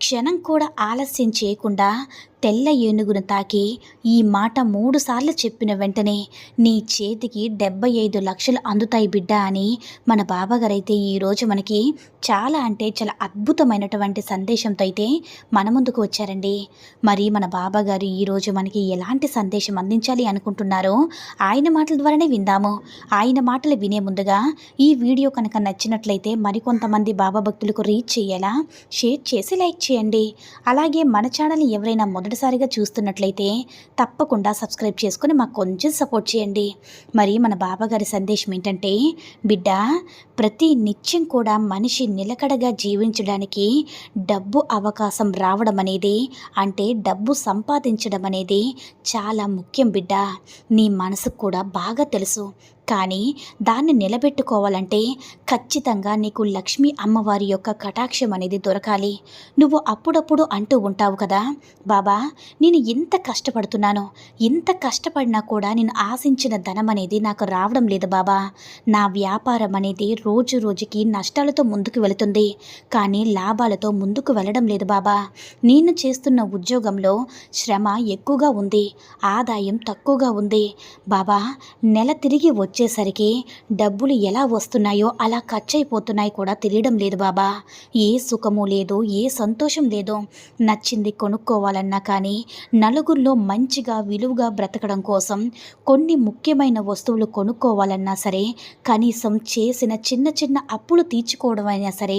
క్షణం కూడా ఆలస్యం చేయకుండా తెల్ల ఏనుగును తాకి ఈ మాట మూడుసార్లు చెప్పిన వెంటనే నీ చేతికి డెబ్బై ఐదు లక్షలు అందుతాయి బిడ్డ అని మన బాబాగారైతే ఈరోజు మనకి చాలా అంటే చాలా అద్భుతమైనటువంటి సందేశంతో అయితే మన ముందుకు వచ్చారండి. మరి మన బాబాగారు ఈరోజు మనకి ఎలాంటి సందేశం అందించాలి అనుకుంటున్నారో ఆయన మాటల ద్వారానే విందాము. ఆయన మాటలు వినే ముందుగా ఈ వీడియో కనుక నచ్చినట్లయితే మరికొంతమంది బాబా భక్తులకు రీచ్ చేయాలా? షేర్ చేసి లైక్ చేయండి. అలాగే మన ఛానల్ని ఎవరైనా మొదటిసారిగా చూస్తున్నట్లయితే తప్పకుండా సబ్స్క్రైబ్ చేసుకుని మాకు కొంచెం సపోర్ట్ చేయండి. మరి మన బాబాగారి సందేశం ఏంటంటే బిడ్డ ప్రతి నిత్యం కూడా మనిషి నిలకడగా జీవించడానికి డబ్బు అవకాశం రావడం అనేది అంటే డబ్బు సంపాదించడం అనేది చాలా ముఖ్యం బిడ్డ. నీ మనసుకు కూడా బాగా తెలుసు. కానీ దాన్ని నిలబెట్టుకోవాలంటే ఖచ్చితంగా నీకు లక్ష్మీ అమ్మవారి యొక్క కటాక్షం అనేది దొరకాలి. నువ్వు అప్పుడప్పుడు అంటూ ఉంటావు కదా బాబా నేను ఇంత కష్టపడుతున్నాను. ఇంత కష్టపడినా కూడా నేను ఆశించిన ధనం అనేది నాకు రావడం లేదు బాబా. నా వ్యాపారం అనేది రోజు రోజుకి నష్టాలతో ముందుకు వెళుతుంది. కానీ లాభాలతో ముందుకు వెళ్ళడం లేదు బాబా. నేను చేస్తున్న ఉద్యోగంలో శ్రమ ఎక్కువగా ఉంది. ఆదాయం తక్కువగా ఉంది. బాబా నెల తిరిగి వచ్చి వచ్చేసరికి డబ్బులు ఎలా వస్తున్నాయో అలా ఖర్చయిపోతున్నాయి కూడా తెలియడం లేదు బాబా. ఏ సుఖము లేదు ఏ సంతోషం లేదు. నచ్చింది కొనుక్కోవాలన్నా కానీ నలుగురిలో మంచిగా విలువగా బ్రతకడం కోసం కొన్ని ముఖ్యమైన వస్తువులు కొనుక్కోవాలన్నా సరే కనీసం చేసిన చిన్న చిన్న అప్పులు తీర్చుకోవడం అయినా సరే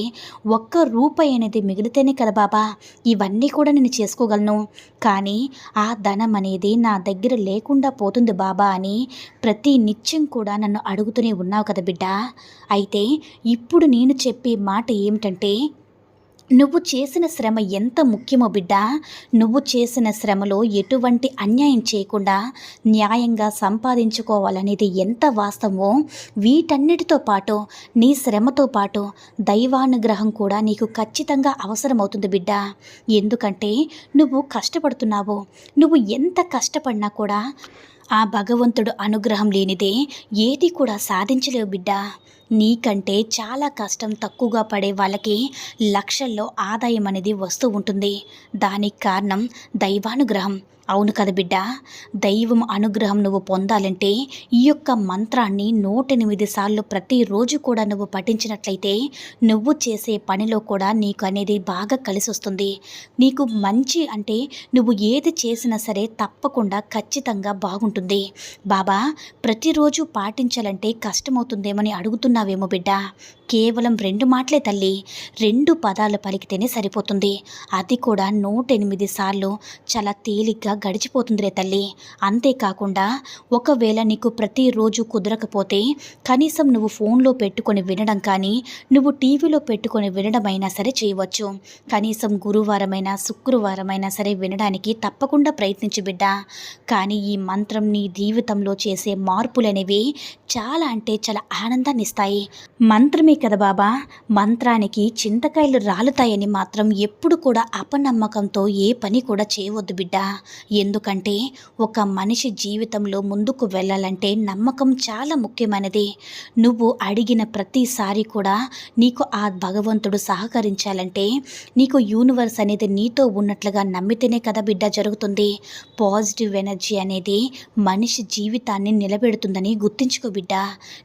ఒక్క రూపాయి అనేది మిగిలితేనే కదా బాబా. ఇవన్నీ కూడా నేను చేసుకోగలను. కానీ ఆ ధనం అనేది నా దగ్గర లేకుండా పోతుంది బాబా అని ప్రతి నిత్యం కూడా నన్ను అడుగుతూనే ఉన్నావు కదా బిడ్డ. అయితే ఇప్పుడు నేను చెప్పే మాట ఏమిటంటే నువ్వు చేసిన శ్రమ ఎంత ముఖ్యమో బిడ్డ. నువ్వు చేసిన శ్రమలో ఎటువంటి అన్యాయం చేయకుండా న్యాయంగా సంపాదించుకోవాలనేది ఎంత వాస్తవమో వీటన్నిటితో పాటు నీ శ్రమతో పాటు దైవానుగ్రహం కూడా నీకు ఖచ్చితంగా అవసరమవుతుంది బిడ్డ. ఎందుకంటే నువ్వు కష్టపడుతున్నావు. నువ్వు ఎంత కష్టపడినా కూడా ఆ భగవంతుడు అనుగ్రహం లేనిదే ఏది కూడా సాధించలేవు బిడ్డ. నీకంటే చాలా కష్టం తక్కువగా పడే వాళ్ళకి లక్షల్లో ఆదాయం అనేది వస్తూ ఉంటుంది. దానికి కారణం దైవానుగ్రహం. అవును కదా బిడ్డ. దైవం అనుగ్రహం నువ్వు పొందాలంటే ఈ యొక్క మంత్రాన్ని నూటెనిమిది సార్లు ప్రతిరోజు కూడా నువ్వు పఠించినట్లయితే నువ్వు చేసే పనిలో కూడా నీకు అనేది బాగా కలిసి వస్తుంది. నీకు మంచి అంటే నువ్వు ఏది చేసినా సరే తప్పకుండా ఖచ్చితంగా బాగుంటుంది. బాబా ప్రతిరోజు పాటించాలంటే కష్టమవుతుందేమని అడుగుతున్నావేమో బిడ్డ. కేవలం రెండు మాటలే తల్లి. రెండు పదాలు పలికితేనే సరిపోతుంది. అది కూడా నూట ఎనిమిది సార్లు చాలా తేలిగ్గా గడిచిపోతుందిరే తల్లి. అంతేకాకుండా ఒకవేళ నీకు ప్రతిరోజు కుదరకపోతే కనీసం నువ్వు ఫోన్లో పెట్టుకొని వినడం కానీ నువ్వు టీవీలో పెట్టుకొని వినడమైనా సరే చేయవచ్చు. కనీసం గురువారమైనా శుక్రవారమైనా సరే వినడానికి తప్పకుండా ప్రయత్నించు బిడ్డ. కానీ ఈ మంత్రం నీ జీవితంలో చేసే మార్పులనేవి చాలా అంటే చాలా ఆనందాన్ని ఇస్తాయి. మంత్రమే కదా బాబా. మంత్రానికి చింతకాయలు రాలుతాయని మాత్రం ఎప్పుడు కూడా అపనమ్మకంతో ఏ పని కూడా చేయవద్దు బిడ్డ. ఎందుకంటే ఒక మనిషి జీవితంలో ముందుకు వెళ్ళాలంటే నమ్మకం చాలా ముఖ్యమైనది. నువ్వు అడిగిన ప్రతిసారి కూడా నీకు ఆ భగవంతుడు సహకరించాలంటే నీకు యూనివర్స్ అనేది నీతో ఉన్నట్లుగా నమ్మితేనే కదా బిడ్డ జరుగుతుంది. పాజిటివ్ ఎనర్జీ అనేది మనిషి జీవితాన్ని నిలబెడుతుందని గుర్తించుకో బిడ్డ.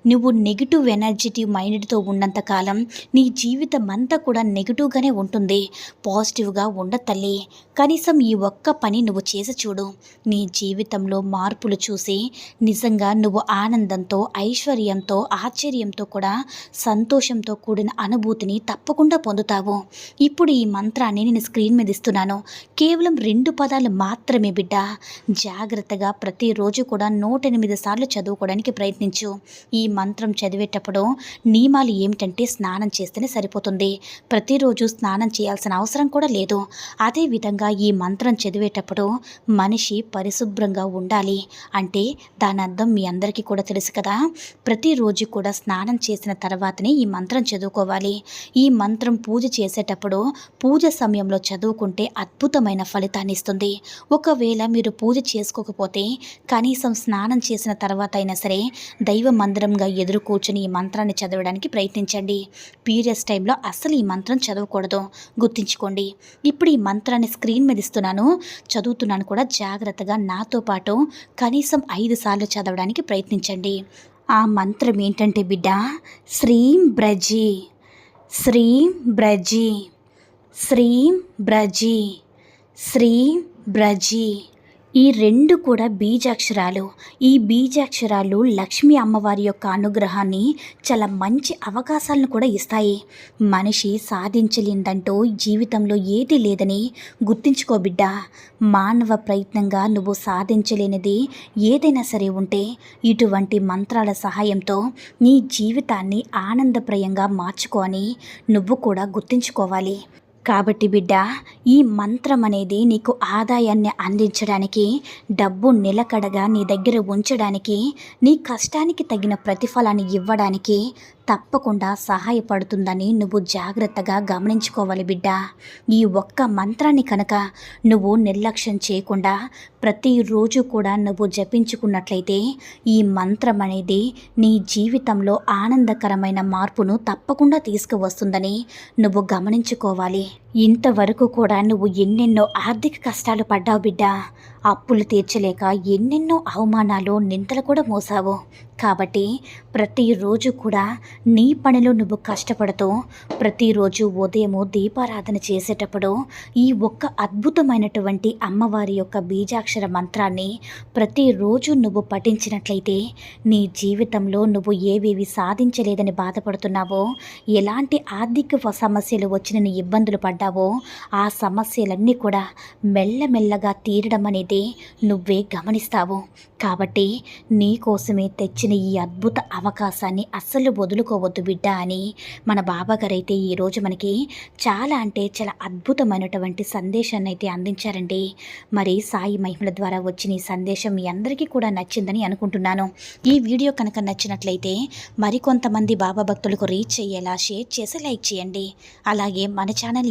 నువ్వు నెగిటివ్ ఎనర్జిటివ్ మైండ్తో ఉన్నంతకాలం నీ జీవితం అంతా కూడా నెగిటివ్గానే ఉంటుంది. పాజిటివ్గా ఉండ తల్లి. కనీసం ఈ ఒక్క పని నువ్వు చేసి చేసి చూడు నీ జీవితంలో మార్పులు చూసి నిజంగా నువ్వు ఆనందంతో ఐశ్వర్యంతో ఆశ్చర్యంతో కూడా సంతోషంతో కూడిన అనుభూతిని తప్పకుండా పొందుతావు. ఇప్పుడు ఈ మంత్రాన్ని నేను స్క్రీన్ మీద ఇస్తున్నాను. కేవలం రెండు పదాలు మాత్రమే బిడ్డ. జాగ్రత్తగా ప్రతిరోజు కూడా నూట ఎనిమిది సార్లు చదువుకోవడానికి ప్రయత్నించు. ఈ మంత్రం చదివేటప్పుడు నియమాలు ఏమిటంటే స్నానం చేస్తేనే సరిపోతుంది. ప్రతిరోజు స్నానం చేయాల్సిన అవసరం కూడా లేదు. అదేవిధంగా ఈ మంత్రం చదివేటప్పుడు మనిషి పరిశుభ్రంగా ఉండాలి అంటే దాని అర్థం మీ అందరికీ కూడా తెలుసు కదా. ప్రతిరోజు కూడా స్నానం చేసిన తర్వాతనే ఈ మంత్రం చదువుకోవాలి. ఈ మంత్రం పూజ చేసేటప్పుడు పూజ సమయంలో చదువుకుంటే అద్భుతమైన ఫలితాన్ని ఇస్తుంది. ఒకవేళ మీరు పూజ చేసుకోకపోతే కనీసం స్నానం చేసిన తర్వాత అయినా సరే దైవ మందిరంగా ఎదురు కూర్చుని ఈ మంత్రాన్ని చదవడానికి ప్రయత్నించండి. పీరియడ్స్ టైంలో అసలు ఈ మంత్రం చదవకూడదు. గుర్తుంచుకోండి. ఇప్పుడు ఈ మంత్రాన్ని స్క్రీన్ మీద ఇస్తున్నాను. చదువుతున్నాను కూడా జాగ్రత్తగా నాతో పాటు కనీసం ఐదు సార్లు చదవడానికి ప్రయత్నించండి. ఆ మంత్రం ఏంటంటే బిడ్డ శ్రీం బ్రజి శ్రీం బ్రజి శ్రీం బ్రజి శ్రీం బ్రజి. ఈ రెండు కూడా బీజాక్షరాలు. ఈ బీజాక్షరాలు లక్ష్మి అమ్మవారి యొక్క అనుగ్రహాన్ని చాలా మంచి అవకాశాలను కూడా ఇస్తాయి. మనిషి సాధించలేందంటూ జీవితంలో ఏది లేదని గుర్తించుకో బిడ్డ. మానవ ప్రయత్నంగా నువ్వు సాధించలేనిది ఏదైనా సరే ఉంటే ఇటువంటి మంత్రాల సహాయంతో నీ జీవితాన్ని ఆనందప్రయంగా మార్చుకో అని నువ్వు కూడా గుర్తుంచుకోవాలి. కాబట్టి బిడ్డ ఈ మంత్రం అనేది నీకు ఆదాయాన్ని అందించడానికి డబ్బు నిలకడగా నీ దగ్గర ఉంచడానికి నీ కష్టానికి తగిన ప్రతిఫలాన్ని ఇవ్వడానికి తప్పకుండా సహాయపడుతుందని నువ్వు జాగ్రత్తగా గమనించుకోవాలి బిడ్డ. ఈ ఒక్క మంత్రాన్ని కనుక నువ్వు నిర్లక్ష్యం చేయకుండా ప్రతిరోజు కూడా నువ్వు జపించుకున్నట్లయితే ఈ మంత్రం అనేది నీ జీవితంలో ఆనందకరమైన మార్పును తప్పకుండా తీసుకువస్తుందని నువ్వు గమనించుకోవాలి. ఇంతవరకు కూడా నువ్వు ఎన్నెన్నో ఆర్థిక కష్టాలు పడ్డావు బిడ్డ. అప్పులు తీర్చలేక ఎన్నెన్నో అవమానాలు నింతలు కూడా మోసావు. కాబట్టి ప్రతిరోజు కూడా నీ పనిలో నువ్వు కష్టపడుతూ ప్రతిరోజు ఉదయము దీపారాధన చేసేటప్పుడు ఈ ఒక్క అద్భుతమైనటువంటి అమ్మవారి యొక్క బీజాక్షర మంత్రాన్ని ప్రతిరోజు నువ్వు పఠించినట్లయితే నీ జీవితంలో నువ్వు ఏవేవి సాధించలేదని బాధపడుతున్నావో ఎలాంటి ఆర్థిక సమస్యలు వచ్చిన ఇబ్బందులు పడ్డా ఉంటావో ఆ సమస్యలన్నీ కూడా మెల్లమెల్లగా తీరడం అనేది నువ్వే గమనిస్తావు. కాబట్టి నీకోసమే తెచ్చిన ఈ అద్భుత అవకాశాన్ని అస్సలు వదులుకోవద్దు బిడ్డ అని మన బాబాగారైతే ఈరోజు మనకి చాలా అంటే చాలా అద్భుతమైనటువంటి సందేశాన్ని అయితే అందించారండి. మరి సాయి మహిమల ద్వారా వచ్చిన ఈ సందేశం మీ అందరికీ కూడా నచ్చిందని అనుకుంటున్నాను. ఈ వీడియో కనుక నచ్చినట్లయితే మరికొంతమంది బాబా భక్తులకు రీచ్ అయ్యేలా షేర్ చేసి లైక్ చేయండి. అలాగే మన ఛానల్